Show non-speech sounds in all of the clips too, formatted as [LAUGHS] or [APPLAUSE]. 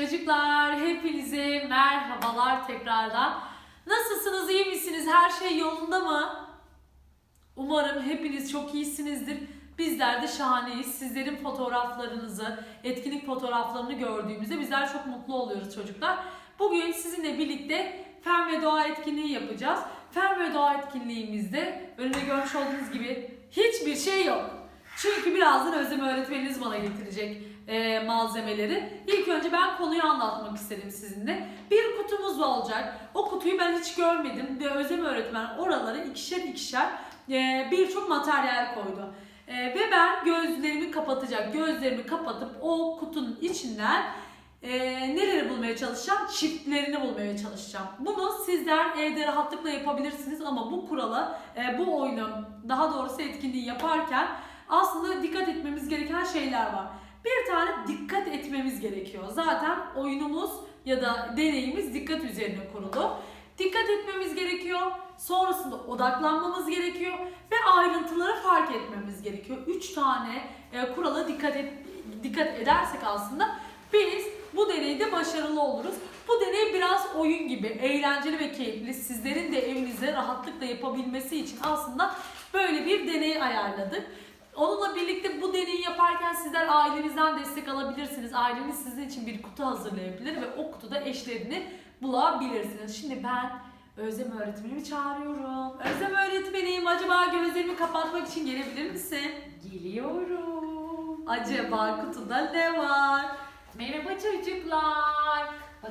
Çocuklar hepinize merhabalar tekrardan. Nasılsınız, iyi misiniz? Her şey yolunda mı? Umarım hepiniz çok iyisinizdir. Bizler de şahaneyiz. Sizlerin fotoğraflarınızı, etkinlik fotoğraflarını gördüğümüzde bizler çok mutlu oluyoruz çocuklar. Bugün sizinle birlikte fen ve doğa etkinliği yapacağız. Fen ve doğa etkinliğimizde önünde görmüş olduğunuz gibi hiçbir şey yok. Çünkü birazdan Özlem öğretmeniniz bana getirecek e, malzemeleri. İlk önce ben konuyu anlatmak istedim sizinle. Bir kutumuz olacak. O kutuyu ben hiç görmedim ve Özlem öğretmen oralara ikişer ikişer e, birçok materyal koydu. E, ve ben gözlerimi kapatacak, gözlerimi kapatıp o kutunun içinden e, neleri bulmaya çalışacağım? Çiftlerini bulmaya çalışacağım. Bunu sizler evde rahatlıkla yapabilirsiniz ama bu kurala, e, bu oyunu, daha doğrusu etkinliği yaparken aslında dikkat etmemiz gereken şeyler var. Bir tane dikkat etmemiz gerekiyor. Zaten oyunumuz ya da deneyimiz dikkat üzerine kurulu. Dikkat etmemiz gerekiyor. Sonrasında odaklanmamız gerekiyor ve ayrıntıları fark etmemiz gerekiyor. Üç tane e, kurala dikkat et, dikkat edersek aslında biz bu deneyde başarılı oluruz. Bu deney biraz oyun gibi, eğlenceli ve keyifli. Sizlerin de evinizde rahatlıkla yapabilmesi için aslında böyle bir deney ayarladık. Onunla birlikte bu deneyi yaparken sizler ailenizden destek alabilirsiniz. Aileniz sizin için bir kutu hazırlayabilir ve o kutuda eşlerini bulabilirsiniz. Şimdi ben Özlem öğretmenimi çağırıyorum. Özlem öğretmenim acaba gözlerimi kapatmak için gelebilir misin? Geliyorum. Acaba kutuda ne var? Merhaba çocuklar.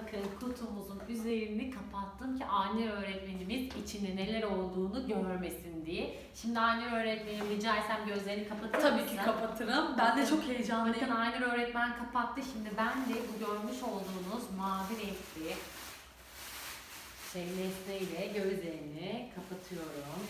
Bakın kutumuzun üzerini kapattım ki anne öğretmenimiz içinde neler olduğunu görmesin diye. Şimdi anne öğretmenim rica etsem gözlerini kapatır Tabii mısın? ki kapatırım. Ben de çok heyecanlıyım. Bakın anne öğretmen kapattı. Şimdi ben de bu görmüş olduğunuz mavi renkli şey nesneyle gözlerini kapatıyorum.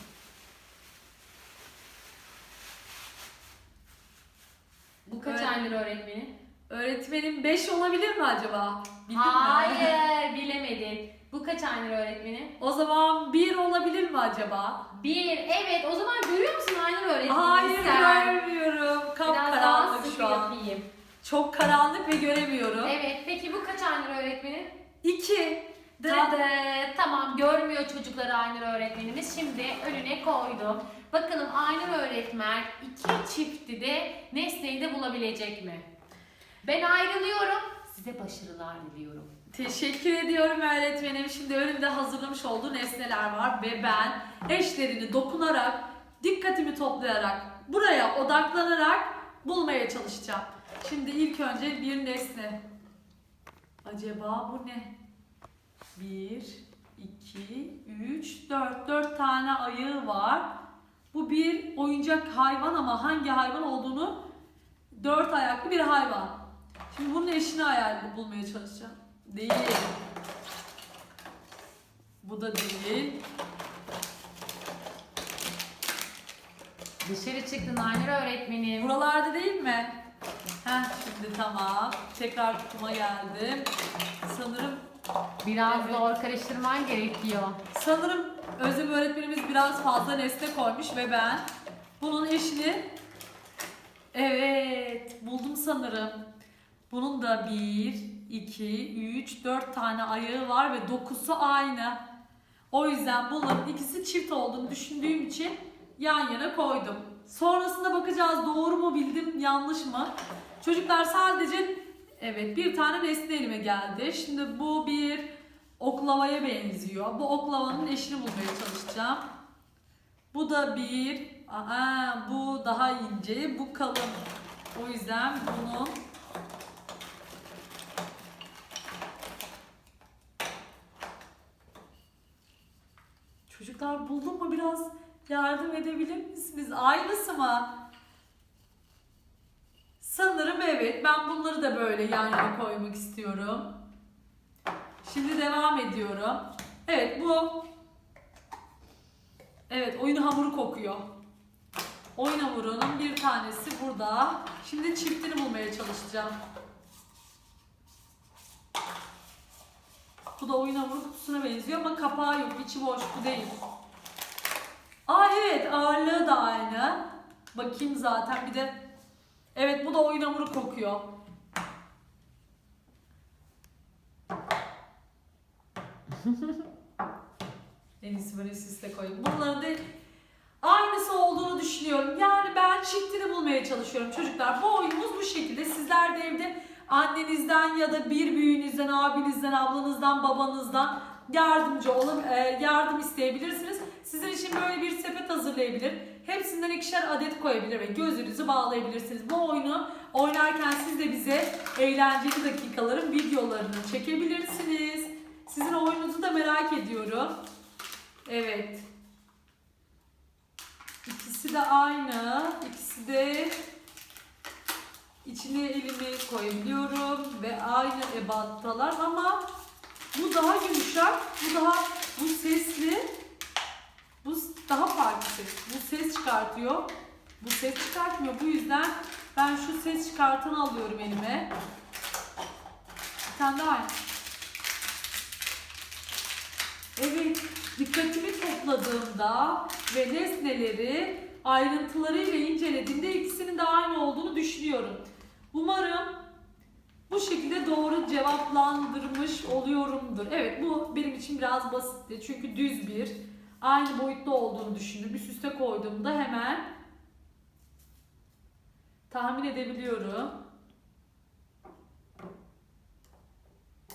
Bu kaç Evet. aydır öğretmenim? Öğretmenim 5 olabilir mi acaba? Bildin mi? Hayır [LAUGHS] bilemedin. Bu kaç aydır öğretmenim? O zaman 1 olabilir mi acaba? Bir. Evet o zaman görüyor musun Aynur öğretmenim? Hayır görmüyorum. Biraz daha Kapkaranlık sıkı şu an. yapayım. Çok karanlık ve göremiyorum. Evet peki bu kaç Aynur öğretmenim? 2. Dıdı. Tamam görmüyor çocukları Aynur öğretmenimiz. Şimdi önüne koydum. Bakalım Aynur öğretmen iki çifti de nesneyi de bulabilecek mi? Ben ayrılıyorum. Size başarılar diliyorum. Teşekkür ediyorum öğretmenim. Şimdi önümde hazırlamış olduğu nesneler var ve ben eşlerini dokunarak, dikkatimi toplayarak, buraya odaklanarak bulmaya çalışacağım. Şimdi ilk önce bir nesne. Acaba bu ne? 1, 2, 3, 4. 4 tane ayağı var. Bu bir oyuncak hayvan ama hangi hayvan olduğunu dört ayaklı bir hayvan. Bunun eşini ayarlayıp bulmaya çalışacağım. Değil. Bu da değil. Dışarı çıktın Aynur öğretmenim. Buralarda değil mi? Heh şimdi tamam. Tekrar kutuma geldim. Sanırım Biraz Evet. zor karıştırman gerekiyor. sanırım Özlem öğretmenimiz biraz fazla nesne koymuş ve ben bunun eşini Evet buldum sanırım. Bunun da 1, 2, 3, 4 tane ayağı var ve dokusu aynı. O yüzden bunların ikisi çift olduğunu düşündüğüm için yan yana koydum. Sonrasında bakacağız doğru mu bildim yanlış mı? Çocuklar sadece evet bir tane nesne elime geldi. Şimdi bu bir oklavaya benziyor. Bu oklavanın eşini bulmaya çalışacağım. Bu da bir, aha, bu daha ince, bu kalın. O yüzden bunun Çocuklar buldum mu biraz yardım edebilir misiniz? Aynısı mı? Sanırım evet. Ben bunları da böyle yan yana koymak istiyorum. Şimdi devam ediyorum. Evet bu Evet oyun hamuru kokuyor. Oyun hamurunun bir tanesi burada. Şimdi çiftini bulmaya çalışacağım. Bu da oyun hamuru kutusuna benziyor ama kapağı yok. içi boş. Bu değil. Aa evet ağırlığı da aynı. Bakayım zaten bir de. Evet bu da oyun hamuru kokuyor. [LAUGHS] en iyisi böyle üst üste koyayım. Bunların da aynısı olduğunu düşünüyorum. Yani ben çiftini bulmaya çalışıyorum çocuklar. Bu oyunumuz bu şekilde. Sizler de evde annenizden ya da bir büyüğünüzden, abinizden, ablanızdan, babanızdan yardımcı olun, e, yardım isteyebilirsiniz. Sizin için böyle bir sepet hazırlayabilir. Hepsinden ikişer adet koyabilir ve gözünüzü bağlayabilirsiniz. Bu oyunu oynarken siz de bize eğlenceli dakikaların videolarını çekebilirsiniz. Sizin oyununuzu da merak ediyorum. Evet. İkisi de aynı. İkisi de içine elimi koyabiliyorum ve aynı ebattalar ama bu daha yumuşak, bu daha bu sesli. Bu daha farklı ses. Bu ses çıkartıyor. Bu ses çıkartmıyor. Bu yüzden ben şu ses çıkartanı alıyorum elime. Bir tane daha. Evet, dikkatimi topladığımda ve nesneleri ayrıntılarıyla incelediğimde ikisinin de aynı olduğunu düşünüyorum. Umarım bu şekilde doğru cevaplandırmış oluyorumdur. Evet bu benim için biraz basitti. Çünkü düz bir, aynı boyutta olduğunu düşündüm. Üst üste koyduğumda hemen tahmin edebiliyorum.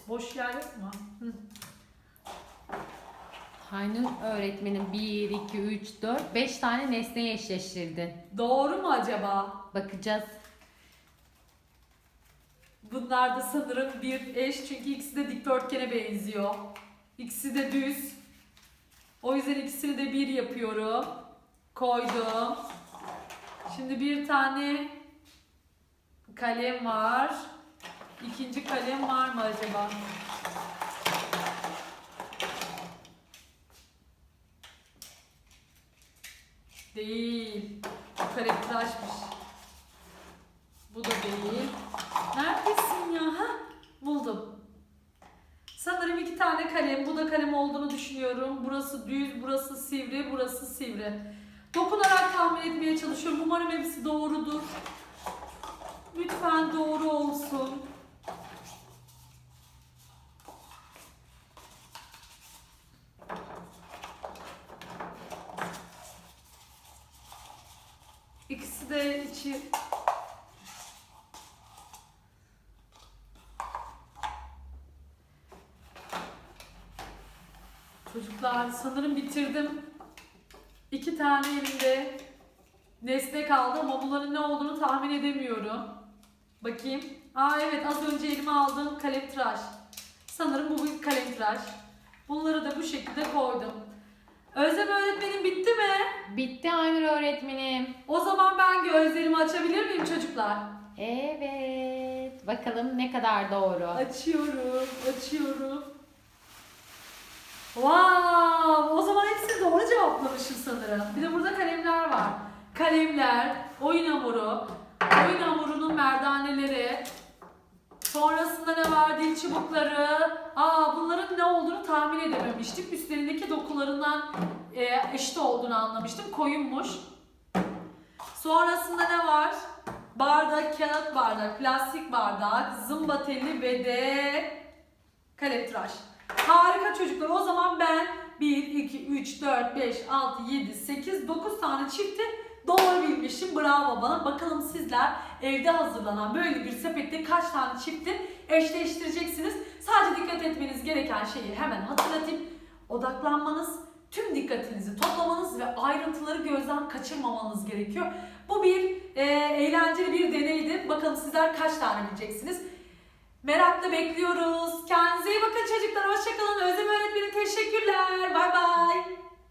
Boş yer yok mu? Hı. Öğretmenin 1, 2, 3, 4, 5 tane nesneyi eşleştirdin. Doğru mu acaba? Bakacağız. Bunlar da sanırım bir eş çünkü ikisi de dikdörtgene benziyor. İkisi de düz. O yüzden ikisini de bir yapıyorum. Koydum. Şimdi bir tane kalem var. İkinci kalem var mı acaba? Değil. Bu kalem tıraşmış. Bu da değil. Neredesin ya? Ha? Buldum. Sanırım iki Bu da kalem olduğunu düşünüyorum. Burası düz, burası sivri, burası sivri. Dokunarak tahmin etmeye çalışıyorum. Umarım hepsi doğrudur. Lütfen doğru olsun. İkisi de içi Çocuklar sanırım bitirdim. İki tane elimde nesne kaldı ama bunların ne olduğunu tahmin edemiyorum. Bakayım. Aa evet az önce elime aldığım kalem tıraş. Sanırım bu bir kalem tıraş. Bunları da bu şekilde koydum. Özlem öğretmenim bitti mi? Bitti Aynur öğretmenim. O zaman ben gözlerimi açabilir miyim çocuklar? Evet. Bakalım ne kadar doğru. Açıyorum, açıyorum. Wow! O zaman hepsini doğru cevaplamışım sanırım. Bir de burada kalemler var. Kalemler, oyun hamuru, oyun hamurunun merdaneleri, sonrasında ne var? Dil çubukları. Aa bunların ne olduğunu tahmin edememiştim. Üstlerindeki dokularından e, eşit olduğunu anlamıştım. Koyunmuş. Sonrasında ne var? Bardak, kağıt bardak, plastik bardak, zımba teli ve de kalem tıraş. Harika çocuklar. O zaman ben 1, 2, 3, 4, 5, 6, 7, 8, 9 tane çifti doğru bilmişim. Bravo bana. Bakalım sizler evde hazırlanan böyle bir sepette kaç tane çifti eşleştireceksiniz. Sadece dikkat etmeniz gereken şeyi hemen hatırlatayım. Odaklanmanız, tüm dikkatinizi toplamanız ve ayrıntıları gözden kaçırmamanız gerekiyor. Bu bir e, eğlenceli bir deneydi. Bakalım sizler kaç tane bileceksiniz. Merakla bekliyoruz. Kendinize iyi bakın çocuklar. Hoşçakalın. Özlem öğretmenim teşekkürler. Bay bay.